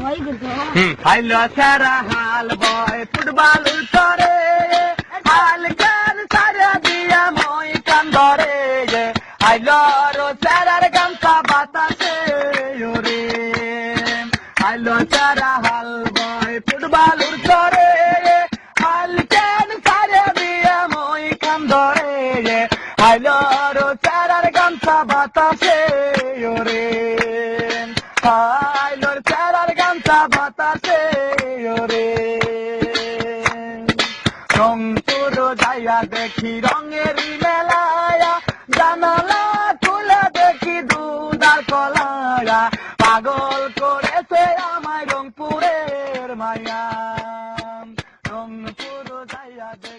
আইলো সারা হাল বয় ফুটবল করে হাল গান সারা দিয়া মই কান্দরে আইলো রো সারার গামছা বাতাসে ওরে আইলো সারা হাল বয় ফুটবল করে হাল গান সারা দিয়া মই কান্দরে আইলো রো সারার গামছা বাতাসে ওরে আইলো বাতাসা বাতাসে, ওরে। রং রংপুর যাইয়া দেখি রঙের মেলায়া, জানালা খুলে দেখি দুদার কলায়া। পাগল করেছে আমায় রংপুরের মায়া। রং রংপুর যাইয়া দেখি